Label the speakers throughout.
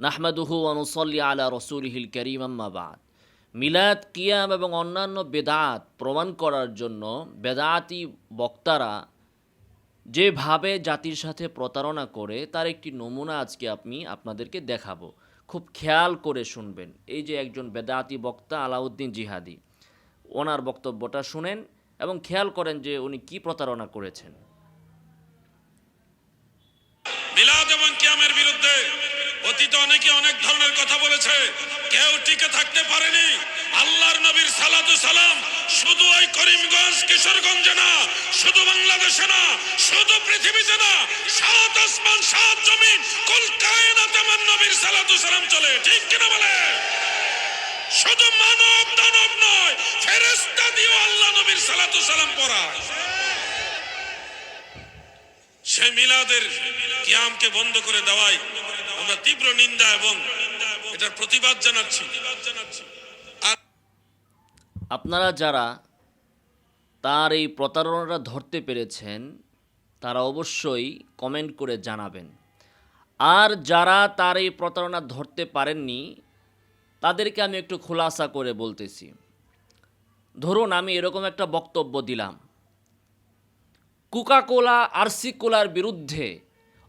Speaker 1: নাহমাদুহু অনুসল্লি আলা রসুলহিল করিম আম্মাবাদ মিলাদ, কিয়াম এবং অন্যান্য বেদাত প্রমাণ করার জন্য বেদাতি বক্তারা যেভাবে জাতির সাথে প্রতারণা করে, তার একটি নমুনা আজকে আমি আপনাদেরকে দেখাবো। খুব খেয়াল করে শুনবেন। এই যে একজন বেদাতি বক্তা আলাউদ্দিন জিহাদি, ওনার বক্তব্যটা শুনেন এবং খেয়াল করেন যে উনি কি প্রতারণা করেছেন।
Speaker 2: অনেকে অনেক ধরনের কথা বলেছে। কেউ টিকে থাকতে পারেনি। আল্লাহর নবীর সালাতু সালাম শুধু ওই করিমগঞ্জ, কিশোরগঞ্জে না, শুধু বাংলাদেশে না, শুধু পৃথিবীতে না, সাত আসমান, সাত জমিন, কুল কায়নাতে আমার নবীর সালাতু সালাম চলে। ঠিক কিনা বলে? শুধু মানব দানব নয়, ফেরেশতা দিও আল্লাহ নবীর সালাতু সালাম পড়ায়। সে মিলাদের কিয়ামকে বন্ধ করে দেওয়াই আমরা তীব্র নিন্দা এবং এটার প্রতিবাদ জানাচ্ছি।
Speaker 1: আপনারা যারা তার এই প্রতারণাটা ধরতে পেরেছেন, তারা অবশ্যই কমেন্ট করে জানাবেন। আর যারা তার এই প্রতারণা ধরতে পারেননি, তাদেরকে আমি একটু খোলাসা করে বলতেছি। ধরুন আমি এরকম একটা বক্তব্য দিলাম। কোকাকোলা, আরসি কোলার বিরুদ্ধে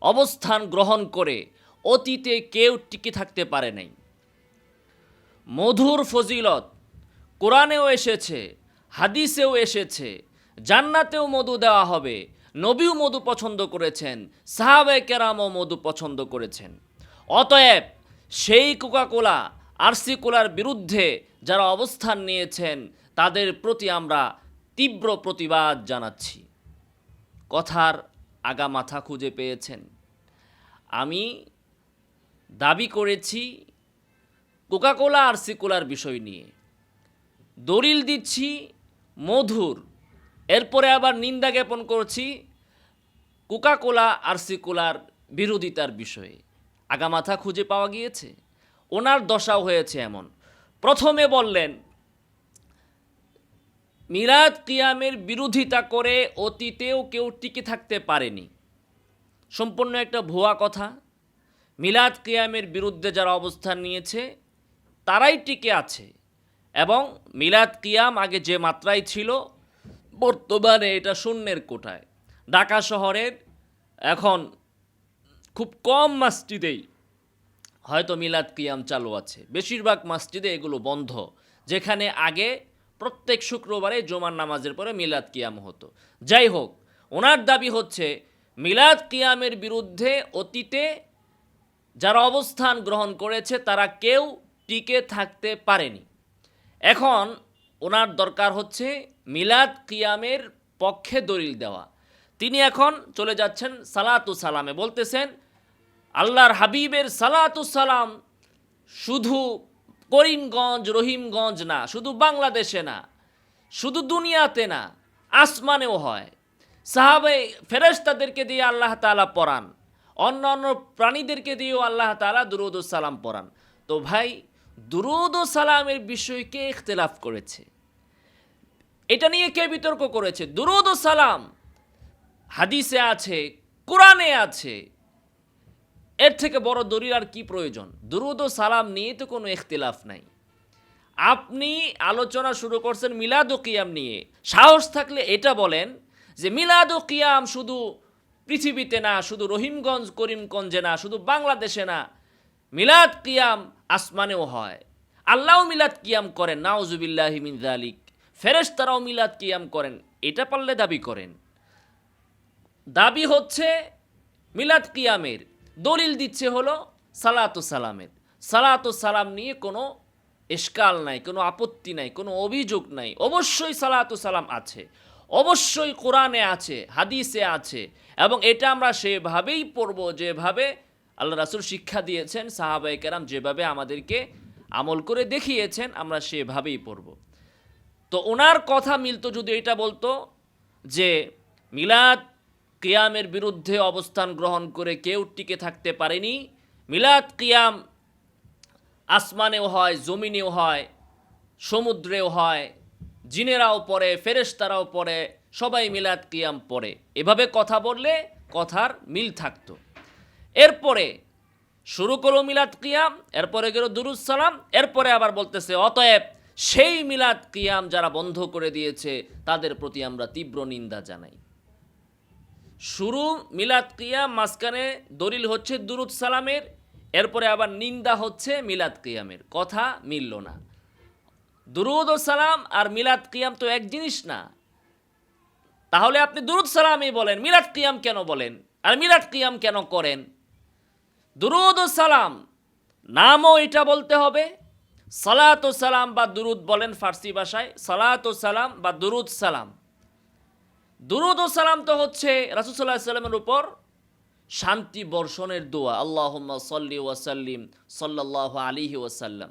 Speaker 1: অবস্থান গ্রহণ করে অতীতে কেউ টিকে থাকতে পারে নাই। মধুর ফজিলত, কোরআনেও এসেছে, হাদিসেও এসেছে, জান্নাতেও মধু দেওয়া হবে, নবীও মধু পছন্দ করেছেন সাহাবে কেরামও মধু পছন্দ করেছেন। অতএব সেই কোকাকোলা, আরসি কোলার বিরুদ্ধে যারা অবস্থান নিয়েছেন, তাদের প্রতি আমরা তীব্র প্রতিবাদ জানাচ্ছি। কথার আগা মাথা খুঁজে পেয়েছেন। আমি দাবি করেছি কোকাকোলা আর সিকোলার বিষয় নিয়ে। দলিল দিচ্ছি মধুর। এরপরে আবার নিন্দা জ্ঞাপন করছি কোকাকোলা আর সিকোলার বিরোধিতার বিষয়ে। আগামাথা খুঁজে পাওয়া গিয়েছে। ওনার দশাও হয়েছে এমন। প্রথমে বললেন, মিলাদ কিয়ামের বিরোধিতা করে অতীতেও কেউ টিকে থাকতে পারেনি। সম্পূর্ণ একটা ভুয়া কথা। মিলাদ কিয়ামের বিরুদ্ধে যারা অবস্থান নিয়েছে, তারাই টিকে আছে। এবং মিলাদ কিয়াম আগে যে মাত্রায় ছিল, বর্তমানে এটা শূন্যের কোটায় ঢাকা শহরের এখন খুব কম মসজিদেই হয়তো মিলাদ কিয়াম চালু আছে। বেশিরভাগ মসজিদে এগুলো বন্ধ, যেখানে আগে প্রত্যেক শুক্রবারে জুমার নামাজের পরে মিলাদ কিয়াম হতো। যাই হোক, ওনার দাবি হচ্ছে, মিলাদ কিয়ামের বিরুদ্ধে অতীতে যারা অবস্থান গ্রহণ করেছে, তারা কেউ টিকে থাকতে পারেনি। এখন ওনার দরকার হচ্ছে মিলাদ কিয়ামের পক্ষে দলিল দেওয়া। তিনি এখন চলে যাচ্ছেন সালাতু সালামে। বলতেছেন, আল্লাহর হাবিবের সালাতু সালাম শুধু করিমগঞ্জ, রহিমগঞ্জ না, শুধু বাংলাদেশে না, শুধু দুনিয়াতে না, আসমানেও হয়। সাহাবে ফেরেশতাদেরকে দিয়ে আল্লাহ তাআলা পড়ান অন্য অন্য প্রাণীদেরকে দিয়েও আল্লাহ তাআলা দুরুদ সালাম পড়ান। তো ভাই, দুরুদ সালামের বিষয়ে কে ইখতলাফ করেছে? এটা নিয়ে কে বিতর্ক করেছে? দুরুদ সালাম হাদিসে আছে, কোরআনে আছে। এর থেকে বড় দলিল আর কি প্রয়োজন? দুরুদ সালাম নিয়ে তো কোনো ইখতিলাফ নাই। আপনি আলোচনা শুরু করছেন মিলাদ কিয়াম নিয়ে। সাহস থাকলে এটা বলেন যে মিলাদ কিয়াম শুধু পৃথিবীতে না, শুধু রহিমগঞ্জ, করিমগঞ্জে না, শুধু বাংলাদেশে না, মিলাদ কিয়াম আসমানেও হয়। আল্লাহ মিলাদ কিয়াম করেন নাওজুবিল্লাহ মিন জালিক ফেরেশতারাও মিলাদ কিয়াম করেন, এটা পারলে দাবি করেন। দাবি হচ্ছে মিলাদ কিয়ামের, দলিল দিচ্ছে হলো সালাতু সালামের। সালাতু সালাম নিয়ে কোনো এসকাল নাই, কোনো আপত্তি নাই, কোনো অভিযোগ নাই। অবশ্যই সালাতু সালাম আছে। অবশ্যই কোরআনে আছে, হাদিসে আছে। এবং এটা আমরা সেভাবেই পড়ব, যেভাবে আল্লাহ রাসুল শিক্ষা দিয়েছেন সাহাবাই কেরাম যেভাবে আমাদেরকে আমল করে দেখিয়েছেন, আমরা সেভাবেই পড়ব। তো ওনার কথা মিলতো যদি এটা বলতো যে মিলাদ কিয়ামের বিরুদ্ধে অবস্থান গ্রহণ করে কেউ টিকে থাকতে পারেনি, মিলাদ কিয়াম আসমানেও হয়, জমিনেও হয়, সমুদ্রেও হয় জিনেরাও পড়ে, ফেরেশতারাও পড়ে, সবাই মিলাদ কিয়াম পড়ে। এভাবে কথা বললে কথার মিল থাকতো। এরপরে শুরু করো মিলাদ কিয়াম, এরপরে গেল দুরুজ সালাম, এরপরে আবার বলতেছে, অতএব সেই মিলাদ কিয়াম যারা বন্ধ করে দিয়েছে, তাদের প্রতি আমরা তীব্র নিন্দা জানাই। শুরু মিলাদ কিয়াম, মাঝখানে দলিল হচ্ছে দুরুদ সালামের, এরপরে আবার নিন্দা হচ্ছে মিলাদ কিয়ামের। কথা মিলল না। দুরুদ ও সালাম আর মিলাদ কিয়াম তো এক জিনিস না। তাহলে আপনি দুরুদ সালামই বলেন, মিলাদ কিয়াম কেন বলেন? আর মিলাদ কিয়াম কেন করেন? দুরুদ ও সালাম, নামও এটা বলতে হবে। সালাত ও সালাম বা দুরুদ বলেন ফার্সি ভাষায়, সালাত ও সালাম বা দুরুদ সালাম। দুরুদ ও সালাম তো হচ্ছে রাসুসাল্লাহ সাল্লামের উপর শান্তি বর্ষণের দোয়া। আল্লাহ সাল্লি ওয়াসাল্লিম সাল্লাহ আলিহি ওয়াসাল্লাম।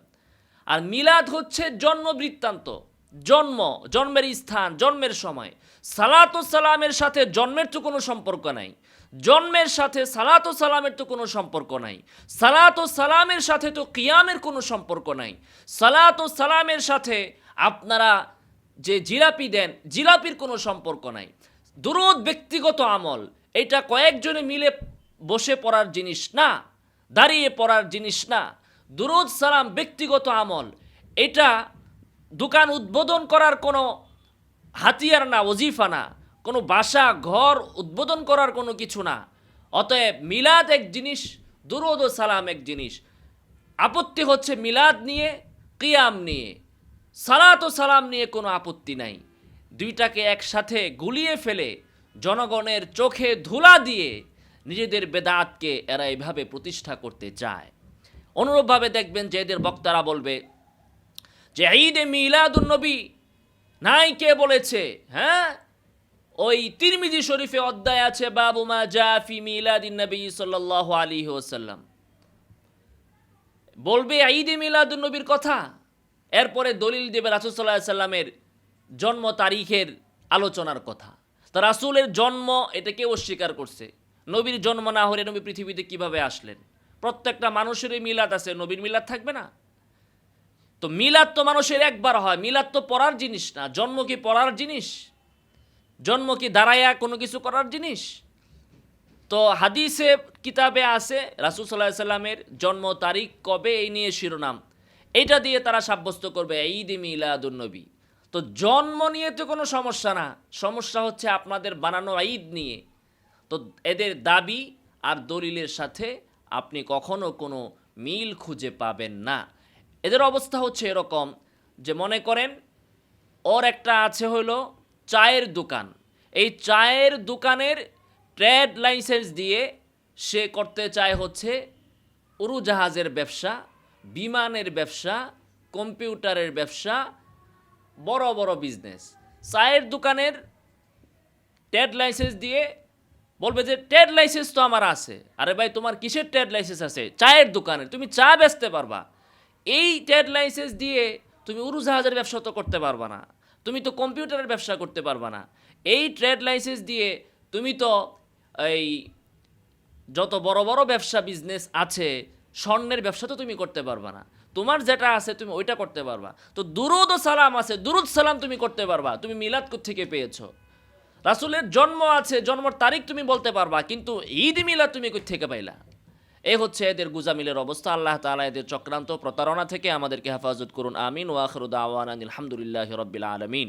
Speaker 1: আর মিলাদ হচ্ছে জন্ম বৃত্তান্ত জন্ম, জন্মের স্থান, জন্মের সময়। সালাত সালামের সাথে জন্মের তো কোনো সম্পর্ক নাই। জন্মের সাথে সালাত সালামের তো কোনো সম্পর্ক নাই। সালাত ও সালামের সাথে তো কিয়ামের কোনো সম্পর্ক নাই। সালাত ও সালামের সাথে আপনারা যে জিলাপি দেন, জিলাপির কোনো সম্পর্ক নাই। দুরুদ ব্যক্তিগত আমল, এটা কয়েকজনে মিলে বসে পড়ার জিনিস না, দাঁড়িয়ে পড়ার জিনিস না। দুরুদ সালাম ব্যক্তিগত আমল। এটা দোকান উদ্বোধন করার কোনো হাতিয়ার না, ওজিফা না। কোনো বাসা, ঘর উদ্বোধন করার কোনো কিছু না। অতএব মিলাদ এক জিনিস, দুরুদ ও সালাম এক জিনিস। আপত্তি হচ্ছে মিলাদ নিয়ে, কিয়াম নিয়ে। সালাত ও সালাম নিয়ে কোনো আপত্তি নাই। দুইটাকে একসাথে গুলিয়ে ফেলে, জনগণের চোখে ধুলা দিয়ে নিজেদের বেদাতকে এরা এভাবে প্রতিষ্ঠা করতে চায়। অনুরূপভাবে দেখবেন যে এদের বক্তারা বলবে যে ঈদে মিলাদুন্নবী নাই কে বলেছে? হ্যাঁ? ওই তিরমিজি শরীফে অধ্যায় আছে, বাবু মা জাফি মিলাদিন নবী সাল্লাল্লাহু আলাইহি ওয়াসাল্লাম। বলবে, ঈদে মিলাদুন নবীর কথা? এরপরে দলিল দেবে রাসুল সাল্লামের জন্ম তারিখের আলোচনার কথা। তা রাসুলের জন্ম এটাকে অস্বীকার করছে। নবীর জন্ম না হলে নবী পৃথিবীতে কীভাবে আসলেন? প্রত্যেকটা মানুষেরই মিলাদ আছে, নবীর মিলাদ থাকবে না? তো মিলাদ তো মানুষের একবার হয়, মিলাদ তো পড়ার জিনিস না। জন্ম কি পড়ার জিনিস? জন্ম কি দাঁড়াইয়া কোনো কিছু করার জিনিস? তো হাদিসে, কিতাবে আছে, রাসুল সাল্লাহ সাল্লামের জন্ম তারিখ কবে, এই নিয়ে শিরোনাম। এটা দিয়ে তারা সাব্যস্ত করবে ঈদ মিলাদুন্নবী তো জন্ম নিয়ে তো কোনো সমস্যা না। সমস্যা হচ্ছে আপনাদের বানানো ঈদ নিয়ে। তো এদের দাবি আর দলিলের সাথে আপনি কখনো কোনো মিল খুঁজে পাবেন না। এদের অবস্থা হচ্ছে এরকম যে মনে করেন, ওর একটা আছে হলো চায়ের দোকান। এই চায়ের দোকানের ট্রেড লাইসেন্স দিয়ে সে করতে চায় হচ্ছে উড়োজাহাজের ব্যবসা, বিমানের ব্যবসা, কম্পিউটারের ব্যবসা, বড় বড় বিজনেস চায়ের দোকানের ট্রেড লাইসেন্স দিয়ে বলবে যে ট্রেড লাইসেন্স তো আমার আছে। আরে ভাই, তোমার কিসের ট্রেড লাইসেন্স আছে? চায়ের দোকানে তুমি চা বেচতে পারবা। এই ট্রেড লাইসেন্স দিয়ে তুমি উড়োজাহাজের ব্যবসা তো করতে পারবা না। তুমি তো কম্পিউটারের ব্যবসা করতে পারবা না। এই ট্রেড লাইসেন্স দিয়ে তুমি তো এই যত বড় বড় ব্যবসা বিজনেস আছে, স্বর্ণের ব্যবসা তো তুমি করতে পারবা না। তোমার যেটা আছে, তুমি ওইটা করতে পারবা। তো দুরুদ সালাম আছে। দুরুদ সালাম তুমি করতে পারবা। তুমি মিলাদ থেকে পেয়েছ? রাসুলের জন্ম আছে, জন্মর তারিখ তুমি বলতে পারবা, কিন্তু ঈদ মিলা তুমি কই থেকে পাইলা? এ হচ্ছে এদের গুজামিলের অবস্থা, আল্লাহ তালা এদের চক্রান্ত প্রতারণা থেকে আমাদেরকে হেফাজত করুন, আমিন ওয়াখরুদ আওয়ান আলহামদুলিল্লাহ রবিল আলমিন।